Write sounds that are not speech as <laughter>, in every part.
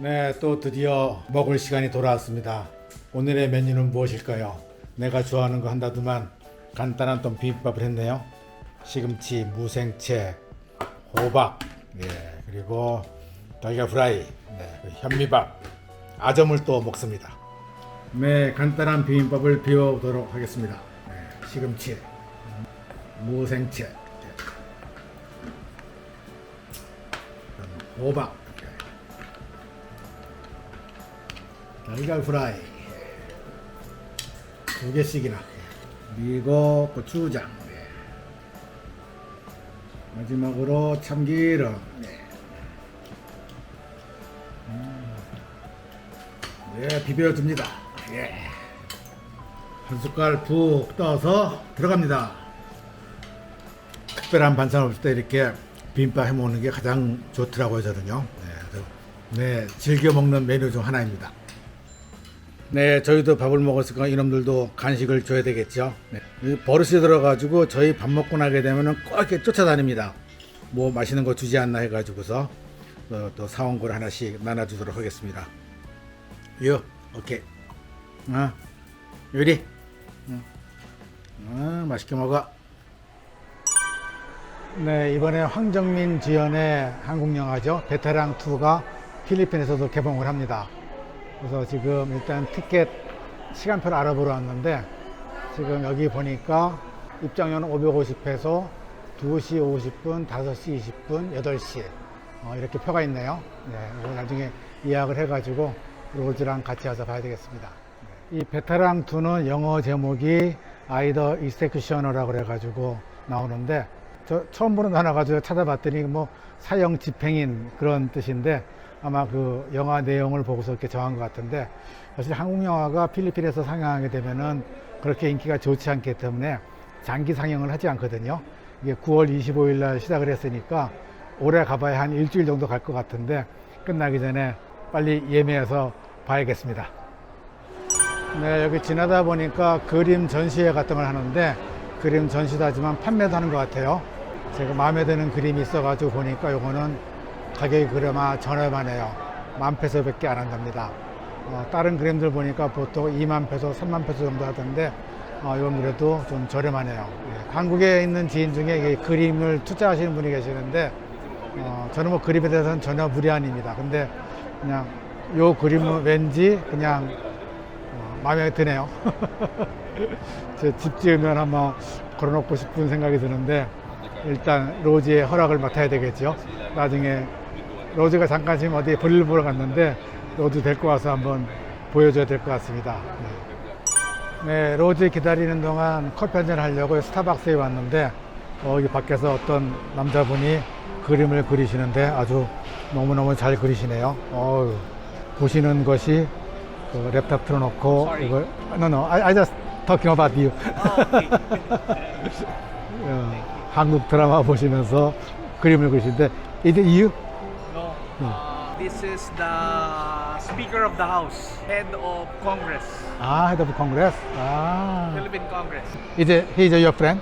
네, 또 드디어 먹을 시간이 돌아왔습니다. 오늘의 메뉴는 무엇일까요? 내가 좋아하는 거 한다더만 간단한 또 비빔밥을 했네요. 시금치, 무생채, 호박, 예, 그리고 달걀 프라이, 네, 현미밥, 아점을 또 먹습니다. 네, 간단한 비빔밥을 비워보도록 하겠습니다. 네, 시금치, 무생채, 예. 호박, 달걀 프라이 두 개씩이나 그리고 고추장 네. 마지막으로 참기름 네. 음. 네, 비벼줍니다 예. 한 숟갈 푹 떠서 들어갑니다 특별한 반찬 없을 때 이렇게 비빔밥 해 먹는 게 가장 좋더라고요 저는요 네 즐겨 먹는 메뉴 중 하나입니다 네, 저희도 밥을 먹었으니까 이놈들도 간식을 줘야 되겠죠. 네. 이 버릇이 들어가지고 저희 밥 먹고 나게 되면은 꼭 이렇게 쫓아다닙니다. 뭐 맛있는 거 주지 않나 해가지고서 어, 또 사온 걸 하나씩 나눠주도록 하겠습니다. 요, 오케이. 어, 요리. 어, 어, 맛있게 먹어. 네, 이번에 황정민 주연의 한국 영화죠. 베테랑 2가 필리핀에서도 개봉을 합니다. 그래서 지금 일단 티켓 시간표를 알아보러 왔는데 지금 여기 보니까 입장료는 550페소 2시 50분, 5시 20분, 8시 어, 이렇게 표가 있네요. 네, 이거 나중에 예약을 해가지고 로즈랑 같이 와서 봐야 되겠습니다. 이 베테랑 2는 영어 제목이 아이더 이스테큐셔너라고 그래가지고 나오는데 저 처음 보는 단어 가지고 찾아봤더니 뭐 사형 집행인 그런 뜻인데 아마 그 영화 내용을 보고서 이렇게 정한 것 같은데 사실 한국 영화가 필리핀에서 상영하게 되면은 그렇게 인기가 좋지 않기 때문에 장기 상영을 하지 않거든요. 이게 9월 25일 날 시작을 했으니까 올해 가봐야 한 일주일 정도 갈 것 같은데 끝나기 전에 빨리 예매해서 봐야겠습니다. 네, 여기 지나다 보니까 그림 전시회 같은 걸 하는데 그림 전시도 하지만 판매도 하는 것 같아요. 제가 마음에 드는 그림이 있어가지고 보니까 요거는 가격이 그나마 저렴하네요 만 페소밖에 안 한답니다. 어, 다른 그림들 보니까 보통 2만 페소, 3만 페소 정도 하던데 어, 이건 그래도 좀 저렴하네요. 예, 한국에 있는 지인 중에 이 그림을 투자하시는 분이 계시는데 어, 저는 뭐 그림에 대해서는 전혀 무리아닙니다. 근데 그냥 요 그림은 왠지 그냥 어, 마음에 드네요. <laughs> 제 집 지으면 아마 걸어놓고 싶은 생각이 드는데 일단 로지의 허락을 맡아야 되겠죠. 나중에 로즈가 잠깐 지금 어디 볼일 보러 갔는데 로즈 데리고 와서 한번 보여줘야 될 것 같습니다. 네. 네, 로즈 기다리는 동안 커피 한잔 하려고 스타벅스에 왔는데 어, 여기 밖에서 어떤 남자분이 그림을 그리시는데 아주 너무너무 잘 그리시네요. 어우, 보시는 것이 그 랩탑 틀어놓고 이걸 no no I, I just talking about you. <laughs> 어, 한국 드라마 보시면서 그림을 그리시는데 it you? Uh, this is the Speaker of the House, Head of Congress, 아, head of Congress. 아, Philippine Congress. is it he's your friend?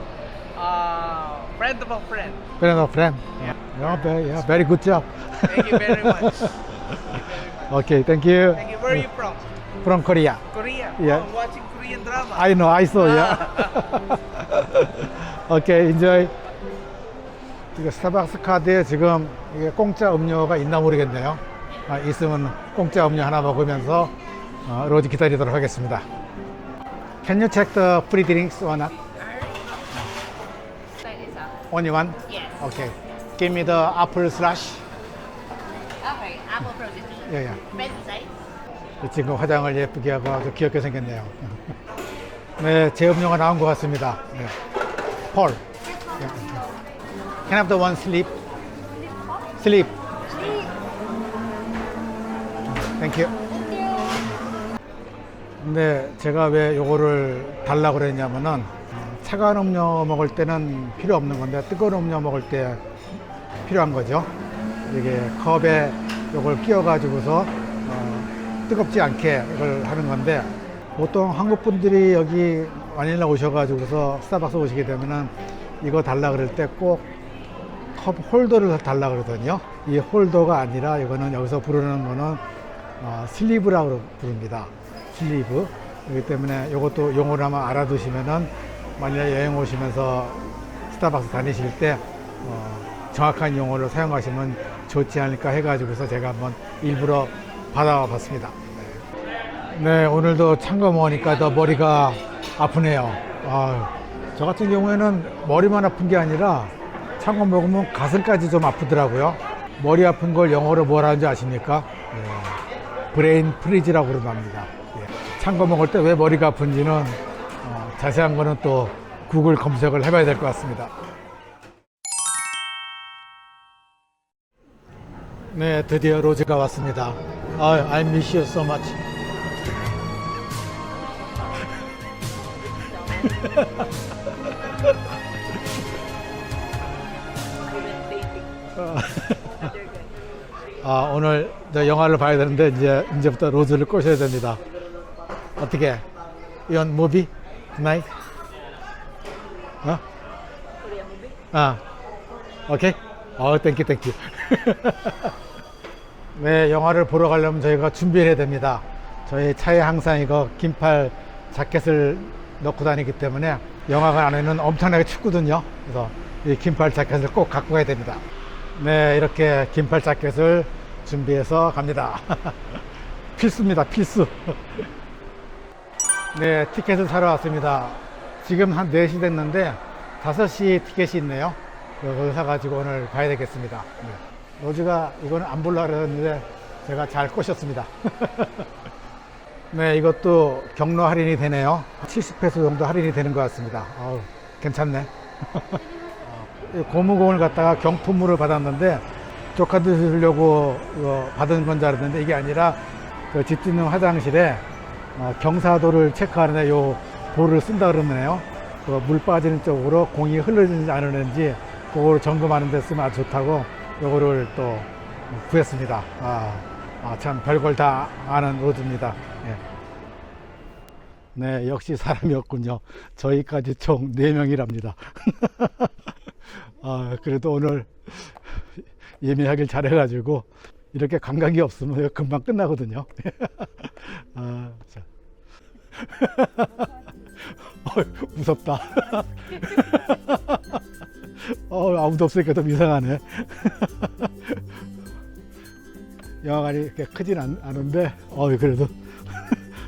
Uh, friend of a friend. Friend of friend? Yeah. Yeah, very, yeah, very good job. Thank you very much. <laughs> Thank you very much. Okay, thank you. Thank you. Where are you from? From Korea. Korea. Yeah. Oh, I'm watching Korean drama. I know, I saw, yeah. <laughs> okay, enjoy. 이거 스타벅스 카드에 지금 이게 공짜 음료가 있나 모르겠네요. 아, 있으면 공짜 음료 하나 먹으면서 어, 로즈 기다리도록 하겠습니다. Can you check the free drinks or not? Only one? Yes. Okay. Give me the apple slash. Okay, apple frozen. 예, 예. Red side. 이 친구 화장을 예쁘게 하고 아주 귀엽게 생겼네요. 네, 제 음료가 나온 것 같습니다. 네. 폴. 예. Can I have the one sleep? Sleep. Thank you. 근데 제가 왜 요거를 달라고 그랬냐면은 어, 차가운 음료 먹을 때는 필요 없는 건데 뜨거운 음료 먹을 때 필요한 거죠. 이게 컵에 요걸 끼워 가지고서 어, 뜨겁지 않게 이걸 하는 건데 보통 한국 분들이 여기 마닐라 오셔가지고서 스타벅스 오시게 되면은 이거 달라 그럴 때 꼭 컵 홀더를 달라 그러거든요. 이 홀더가 아니라 이거는 여기서 부르는 거는 어, 슬리브라고 부릅니다. 슬리브. 그렇기 때문에 이것도 용어를 한번 알아두시면은 만약에 여행 오시면서 스타벅스 다니실 때 어, 정확한 용어를 사용하시면 좋지 않을까 해가지고서 제가 한번 일부러 받아와 봤습니다. 네, 오늘도 참가 먹으니까 더 머리가 아프네요. 아, 저 같은 경우에는 머리만 아픈 게 아니라 참가 먹으면 가슴까지 좀 아프더라고요. 머리 아픈 걸 영어로 뭐라 하는지 아십니까? 예, 브레인 프리즈라고 그런답니다. 예. 참가 먹을 때 왜 머리가 아픈지는 어, 자세한 거는 또 구글 검색을 해봐야 될 것 같습니다. 네, 드디어 로즈가 왔습니다. 아, I miss you so much. <laughs> 아, 오늘 저 영화를 봐야 되는데 이제 이제부터 로즈를 꼬셔야 됩니다. 어떻게? 이건 무비? 나이? 어? 아, 오케이. 어, 땡큐, 땡큐. 네, 영화를 보러 가려면 저희가 준비를 해야 됩니다. 저희 차에 항상 이거 긴팔 자켓을 넣고 다니기 때문에 영화관 안에는 엄청나게 춥거든요. 그래서 이 긴팔 자켓을 꼭 갖고 가야 됩니다. 네, 이렇게 긴팔 자켓을 준비해서 갑니다. <laughs> 필수입니다, 필수. <laughs> 네, 티켓을 사러 왔습니다. 지금 한 4시 됐는데 5시 티켓이 있네요. 그거 사가지고 오늘 가야 되겠습니다. 네. 로즈가 이거는 안 볼라 그랬는데 제가 잘 꼬셨습니다. <laughs> 네, 이것도 경로 할인이 되네요. 70페소 정도 할인이 되는 것 같습니다. 아우, 괜찮네. 이 고무공을 갖다가 경품으로 받았는데 조카들 주려고 이거 받은 건줄 알았는데 이게 아니라 그 집 짓는 화장실에 어, 경사도를 체크하는데 요 볼을 쓴다 그러네요. 그 물 빠지는 쪽으로 공이 흘러지지 않으는지 그거를 점검하는 데 쓰면 아주 좋다고 요거를 또 구했습니다. 아, 아, 참 별걸 다 아는 로드입니다. 예. 네, 역시 사람이 없군요. 저희까지 총 4명이랍니다. <laughs> 아, 그래도 오늘 예매하길 잘해가지고 이렇게 감각이 없으면 금방 끝나거든요. <laughs> 아, 자. <laughs> 어이, 무섭다. <laughs> 어, 아무도 없으니까 좀 이상하네. 영화관이 이렇게 크진 않, 않은데, 어, 그래도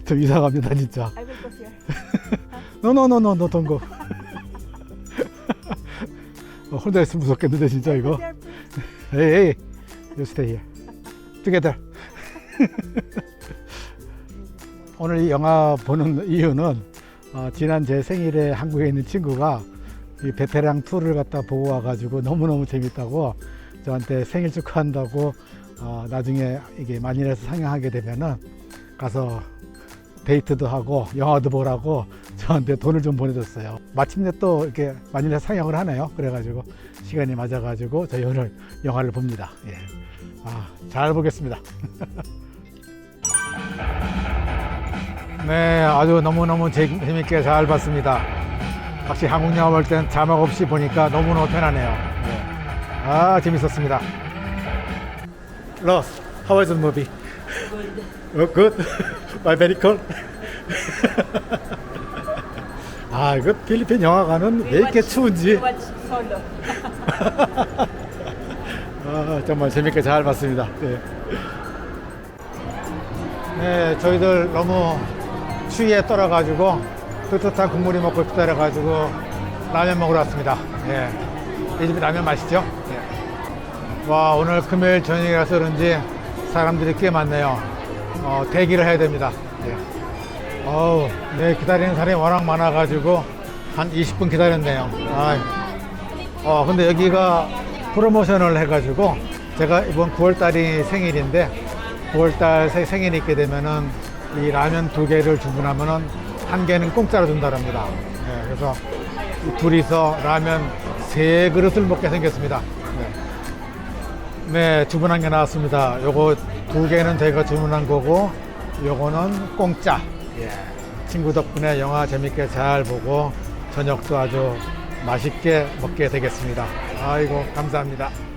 좀 이상합니다, 진짜. I will go here. 노노노노노 동고. 어, 혼자 있으면 무섭겠는데 진짜 이거. <laughs> 에이, 에이, you stay here. Together. <laughs> 오늘 이 영화 보는 이유는 어, 지난 제 생일에 한국에 있는 친구가 이 베테랑 투를 갖다 보고 와가지고 너무너무 재밌다고 저한테 생일 축하한다고 어, 나중에 이게 만일에서 상영하게 되면은 가서 데이트도 하고 영화도 보라고 저한테 돈을 좀 보내줬어요. 마침내 또 이렇게 만일에 상영을 하네요. 그래가지고 시간이 맞아가지고 저희 오늘 영화를 봅니다. 예. 아, 잘 보겠습니다. <laughs> 네, 아주 너무너무 재- 재밌게 잘 봤습니다. 확실히 한국 영화 볼 땐 자막 없이 보니까 너무너무 편하네요. 예. 아, 재밌었습니다. Ross, how was the movie? Oh, good. <laughs> Why very cold? <laughs> 아, 이거 필리핀 영화관은 왜 이렇게 추운지. Watch <laughs> solo. 아, 정말 재밌게 잘 봤습니다. 네. 네, 저희들 너무 추위에 떨어 가지고 뜨뜻한 국물이 먹고 싶다 그래가지고 라면 먹으러 왔습니다. 예. 이 집이 라면 맛있죠? 예. 와, 오늘 금요일 저녁이라서 그런지 사람들이 꽤 많네요. 어, 대기를 해야 됩니다. 예. 어우, 네, 기다리는 사람이 워낙 많아가지고 한 20분 기다렸네요. 아, 어, 근데 여기가 프로모션을 해가지고 제가 이번 9월달이 생일인데 9월달 새 생일이 있게 되면은 이 라면 두 개를 주문하면은 한 개는 공짜로 준다랍니다. 네, 그래서 이 둘이서 라면 세 그릇을 먹게 생겼습니다. 네. 네, 주문한 게 나왔습니다. 요거 두 개는 제가 주문한 거고, 요거는 공짜. 예. 친구 덕분에 영화 재밌게 잘 보고, 저녁도 아주 맛있게 먹게 되겠습니다. 아이고, 감사합니다.